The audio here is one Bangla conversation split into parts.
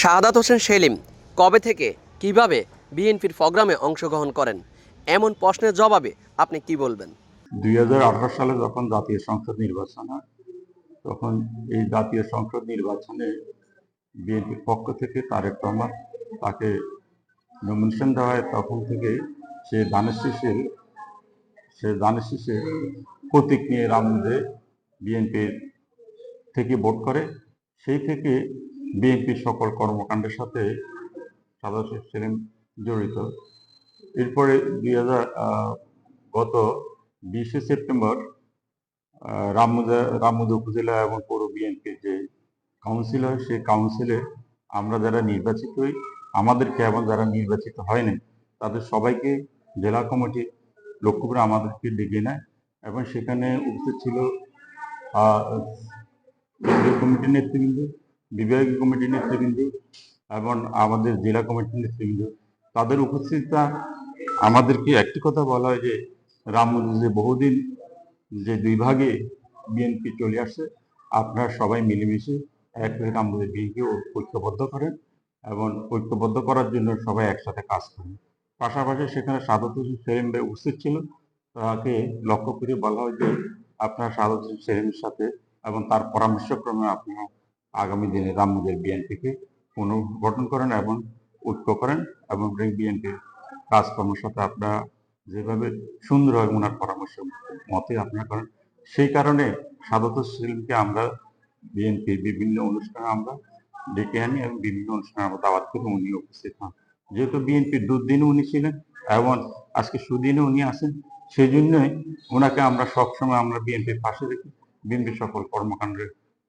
শাহাদাত হোসেন সেলিম কবে থেকে, কীভাবে বিএনপির প্রোগ্রামে অংশগ্রহণ করেন? এমন প্রশ্নের জবাবে আপনি কি বলবেন? দুই হাজার আঠারো সালে যখন জাতীয় সংসদ নির্বাচন হয়, তখন এই জাতীয় সংসদ নির্বাচনে বিএনপির পক্ষ থেকে তারেক রহমান তাকে নমিনেশন দেওয়া হয়। তখন থেকে সে দানের শীষের সে দানের শীষের প্রতীক নিয়ে রামদে বিএনপির থেকে ভোট করে। সেই থেকে বিএনপির সকল কর্মকাণ্ডের সাথে সাদা ছিলেন জড়িত। এরপরে দুই হাজার গত বিশে সেপ্টেম্বর রামুদা রামুদা উপজেলা এবং পৌর বিএনপির যে কাউন্সিল হয় সেই কাউন্সিলে আমরা যারা নির্বাচিত হই, আমাদেরকে এবং যারা নির্বাচিত হয়নি তাদের সবাইকে জেলা কমিটি লক্ষ্য করে আমাদেরকে ডেকে নেয় এবং সেখানে উপস্থিত ছিল কমিটির নেতৃবৃন্দ বিভাগীয় কমিটির নেতৃবৃন্দ এবং আমাদের জেলা কমিটির নেতৃবৃন্দ, তাদের উপস্থিতিটা আমাদেরকে একটি কথা বলা হয় যে, রাম যে বহুদিন যে দুই ভাগে বিএনপি চলে আসছে আপনারা সবাই মিলেমিশে এক রাম মন্দির বিএনপিকে ঐক্যবদ্ধ করেন এবং ঐক্যবদ্ধ করার জন্য সবাই একসাথে কাজ করেন। পাশাপাশি সেখানে সাদত হোসেন সেলিম ভাই উপস্থিত ছিল, তাকে লক্ষ্য করে বলা হয় যে, আপনারা সাদত হোসেন সেলিমের সাথে এবং তার পরামর্শক্রমে আপনারা আগামী দিনে রাম মন্দির বিএনপিকে পুনর্গঠন করেন এবং ঐক্য করেন এবং বিএনপির কাজকর্মের সাথে আপনারা যেভাবে সুন্দর সুন্দরভাবে ওনার পরামর্শ মতে আপনারা করেন, সেই কারণে সাদত সেলিমকে আমরা বিএনপির বিভিন্ন অনুষ্ঠানে আমরা ডেকে আনি এবং বিভিন্ন অনুষ্ঠানে আমরা দাওয়াত করে, উনি উপস্থিত হন। যেহেতু বিএনপির দুর্দিনে উনি ছিলেন এবং আজকে সুদিনে উনি আছেন, সেই জন্যই ওনাকে আমরা সবসময় আমরা বিএনপির পাশে রেখে বিএনপির সকল কর্মকাণ্ড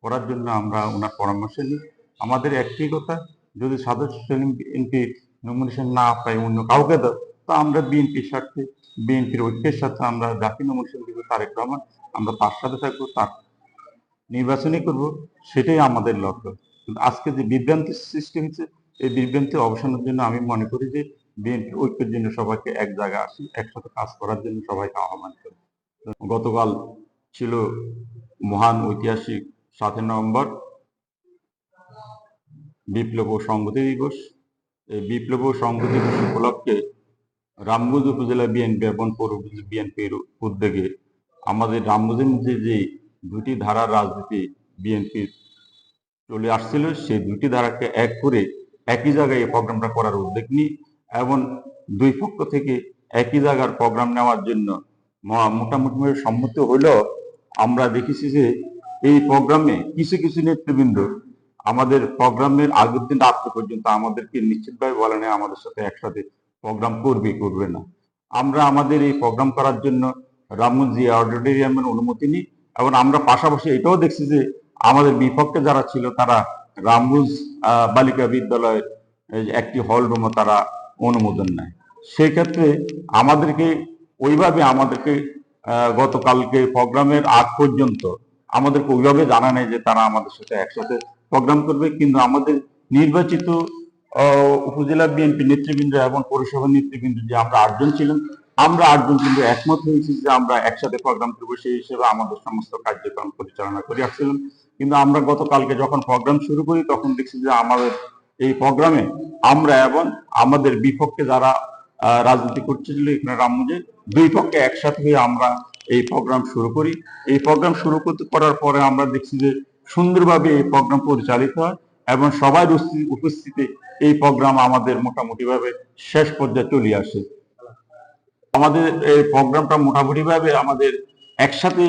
করার জন্য আমরা ওনার পরামর্শ নিই। আমাদের একটি কথা, যদি সাদত সেলিম বিএনপি নমিনেশন না পাই অন্য কাউকে দাও তো আমরা বিএনপির স্বার্থে, বিএনপির ঐক্যের সাথে আমরা জাতীয় নমিনেশন দিব তারেক রহমান, আমরা তার সাথে থাকব, তার নির্বাচনই করব, সেটাই আমাদের লক্ষ্য। কিন্তু আজকে যে বিভ্রান্তির সৃষ্টি হয়েছে, এই বিভ্রান্তি অবসানের জন্য আমি মনে করি যে বিএনপি ঐক্যের জন্য সবাইকে এক জায়গায় আসি, একসাথে কাজ করার জন্য সবাইকে আহ্বান করি। গতকাল ছিল মহান ঐতিহাসিক সাতই নভেম্বর বিপ্লব ও সংহতি দিবস। এই বিপ্লব ও সংহতি দিবস উপলক্ষে রামগঞ্জ উপজেলা বিএনপি এবং পৌর বিএনপির উদ্যোগে আমাদের রামগঞ্জের মধ্যে যে দুটি ধারার রাজনীতি বিএনপির চলে আসছিল, সেই দুটি ধারাকে এক করে একই জায়গায় এই প্রোগ্রামটা করার উদ্যোগ নিই এবং দুই পক্ষ থেকে একই জায়গার প্রোগ্রাম নেওয়ার জন্য মোটামুটি সম্মতি হলেও আমরা দেখেছি যে এই প্রোগ্রামে কিছু কিছু নেতৃবৃন্দ আমাদের প্রোগ্রামের আগের দিন রাত্রে পর্যন্ত আমাদেরকে নিশ্চিতভাবে বলে নেই, আমাদের সাথে একসাথে প্রোগ্রাম করবে করবে না। আমরা আমাদের এই প্রোগ্রাম করার জন্য রামগঞ্জ অডিটোরিয়ামের অনুমতি নিই এবং আমরা পাশাপাশি এটাও দেখছি যে আমাদের বিপক্ষে যারা ছিল তারা রামগঞ্জ বালিকা বিদ্যালয়ের একটি হল রুমও তারা অনুমোদন নেয়। সেক্ষেত্রে আমাদেরকে ওইভাবে আমাদেরকে গতকালকে প্রোগ্রামের আগ পর্যন্ত আমাদেরকে ওইভাবে জানা নেই যে তারা আমাদের সাথে একসাথে প্রোগ্রাম করবে, কিন্তু আমাদের নির্বাচিত উপজেলা বিএনপি নেতৃবৃন্দ এবং পৌরসভা নেতৃবৃন্দ যে আমরা আটজন ছিলেন আমরা আটজন কিন্তু একমত হয়েছি যে আমরা একসাথে প্রোগ্রাম করব, সেই হিসেবে আমাদের সমস্ত কার্যক্রম পরিচালনা করে আসছিলাম। কিন্তু আমরা গতকালকে যখন প্রোগ্রাম শুরু করি, তখন দেখছি যে আমাদের এই প্রোগ্রামে আমরা এবং আমাদের বিপক্ষে যারা রাজনীতি করছিল এখানে রামগঞ্জে দুই পক্ষে একসাথে হয়ে আমরা এই প্রোগ্রাম শুরু করি। এই প্রোগ্রাম শুরু করার পরে আমরা দেখছি যে সুন্দরভাবে এই প্রোগ্রাম পরিচালিত হয় এবং সবাই উপস্থিতি- এই প্রোগ্রাম আমাদের মোটামুটি ভাবে শেষ পর্যায়ে চলে আসে। আমাদের এই প্রোগ্রামটা মোটামুটি ভাবে আমাদের একসাথে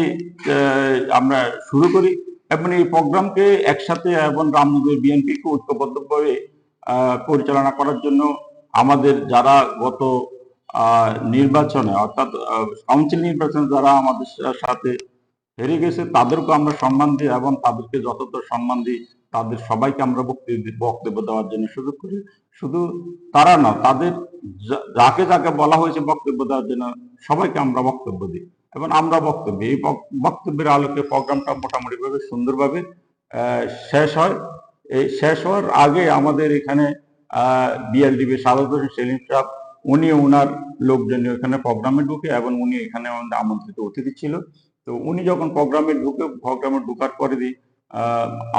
আমরা শুরু করি এবং এই প্রোগ্রামকে একসাথে এবং রামনগর বিএনপিকে ঐক্যবদ্ধভাবে পরিচালনা করার জন্য আমাদের যারা গত নির্বাচনে, অর্থাৎ কাউন্সিল নির্বাচনে যারা আমাদের সাথে হেরে গেছে, তাদেরকে আমরা সম্মান দিই এবং তাদেরকে যতটা সম্মান দিই। তাদের সবাইকে আমরা বক্তব্য দেওয়ার জন্য সুযোগ করি। শুধু তারা না, তাদের যাকে যাকে বলা হয়েছে বক্তব্য দেওয়ার জন্য সবাইকে আমরা বক্তব্য দিই এবং আমরা বক্তব্য এই বক্তব্যের আলোকে প্রোগ্রামটা মোটামুটি ভাবে সুন্দরভাবে শেষ হয়। এই শেষ হওয়ার আগে আমাদের এখানে বিএলডিবি সাদত হোসেন সেলিম সাহেব উনি ওনার লোকজন এখানে প্রোগ্রামে ঢুকে এবং উনি এখানে আমাদের আমন্ত্রিত অতিথি ছিল। তো উনি যখন প্রোগ্রামে ঢুকে, প্রোগ্রামে ঢুকার পরে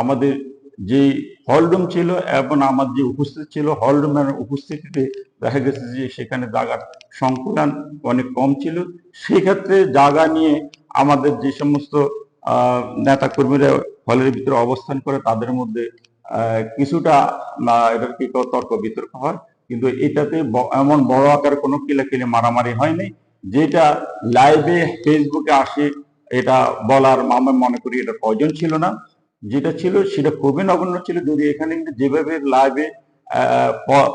আমাদের যে হলরুম ছিল এবং আমার যে উপস্থিত ছিল হলরুমের উপস্থিতিতে দেখা গেছে যে সেখানে জায়গার সংকুলান অনেক কম ছিল। সেই ক্ষেত্রে জায়গা নিয়ে আমাদের যে সমস্ত নেতা কর্মীরা হলের ভিতরে অবস্থান করে, তাদের মধ্যে কিছুটা এটার কি তর্ক বিতর্ক হয়। কিন্তু এটাতে এমন বড় আকার কোনো কিলাকিলি মারামারি হয়নি। যেটা লাইভে ফেসবুকে আসে, এটা বলার আমি মনে করি এটা প্রয়োজন ছিল না। যেটা ছিল, সেটা খুবই নগণ্য ছিল। যদি এখানে যেভাবে লাইভে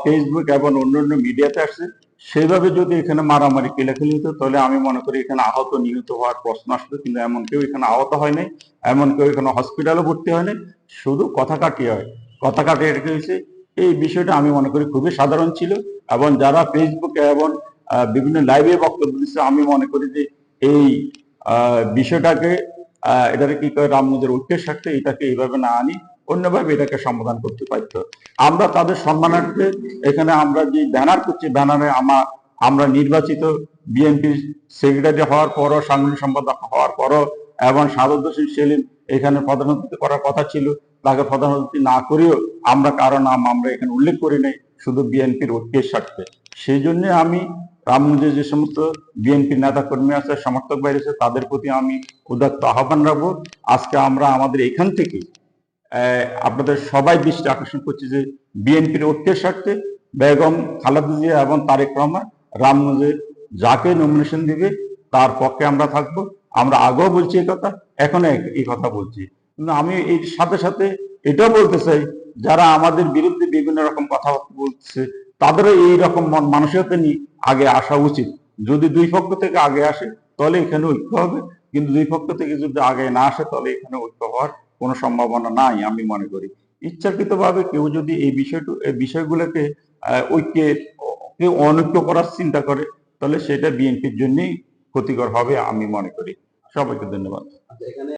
ফেসবুক এবং অন্যান্য মিডিয়াতে আসছে সেভাবে যদি এখানে মারামারি কিলাকিলি হতো, তাহলে আমি মনে করি এখানে আহত, নিহত হওয়ার প্রশ্ন আসতো। কিন্তু এমন কেউ এখানে আহত হয়নি, এমন কেউ এখানে হসপিটালে ভর্তি হয়নি। শুধু কথা কাটিয়ে হয়। কথা কাটিয়ে রেখে হয়েছে এই বিষয়টা আমি মনে করি খুবই সাধারণ ছিল এবং যারা ফেসবুকে এবং বিভিন্ন লাইভে বক্তব্য দিচ্ছে, আমি মনে করি যে এই বিষয়টাকে এটাকে কি করে রামগঞ্জের ঐক্যের স্বার্থে এটাকে এইভাবে না আনি, অন্যভাবে এটাকে সমাধান করতে পারতো। আমরা তাদের সম্মানার্থে এখানে আমরা যে ব্যানার করছি, ব্যানারে আমার আমরা নির্বাচিত বিএনপি সেক্রেটারি হওয়ার পরও, সাংগঠনিক সম্পাদক হওয়ার পরও এবং সাদত হোসেন সেলিম এখানে অতিথি করার কথা ছিল। তাকে প্রধান অতিথি না করেও আমরা কারও নাম আমরা এখানে উল্লেখ করি নাই, শুধু বিএনপির ঐক্যের স্বার্থে। সেই জন্য আমি রামগঞ্জে যে সমস্ত বিএনপি নেতা কর্মী আছে, সমর্থক বাইরে আছে, তাদের প্রতি আমি উদাত্ত আহ্বান রাখব। আজকে আমরা আমাদের এখান থেকে আপনাদের সবাই দৃষ্টি আকর্ষণ করছি যে বিএনপির ঐক্যের স্বার্থে বেগম খালেদা জিয়া এবং তারেক রহমান রামগঞ্জে যাকে নমিনেশন দিবে, তার পক্ষে আমরা থাকব। আমরা আগেও বলছি এই কথা, এখন এই কথা বলছি। আমি এর সাথে সাথে এটাও বলতে চাই, যারা আমাদের বিরুদ্ধে বিভিন্ন রকম কথা বলছে, তাদেরও এই রকম মন মানসিকতা নিয়ে আগে আসা উচিত। যদি দুই পক্ষ থেকে আগে আসে, তাহলে এখানে ঐক্য হবে। কিন্তু দুই পক্ষ থেকে যদি আগে না আসে, তাহলে এখানে ঐক্য হওয়ার কোনো সম্ভাবনা নাই, আমি মনে করি। ইচ্ছাকৃতভাবে কেউ যদি এই বিষয়টু, এই বিষয়গুলোকে ঐক্যে অনৈক্য করার চিন্তা করে, তাহলে সেটা বিএনপির জন্যই ক্ষতিকর হবে, আমি মনে করি। সবাইকে ধন্যবাদ।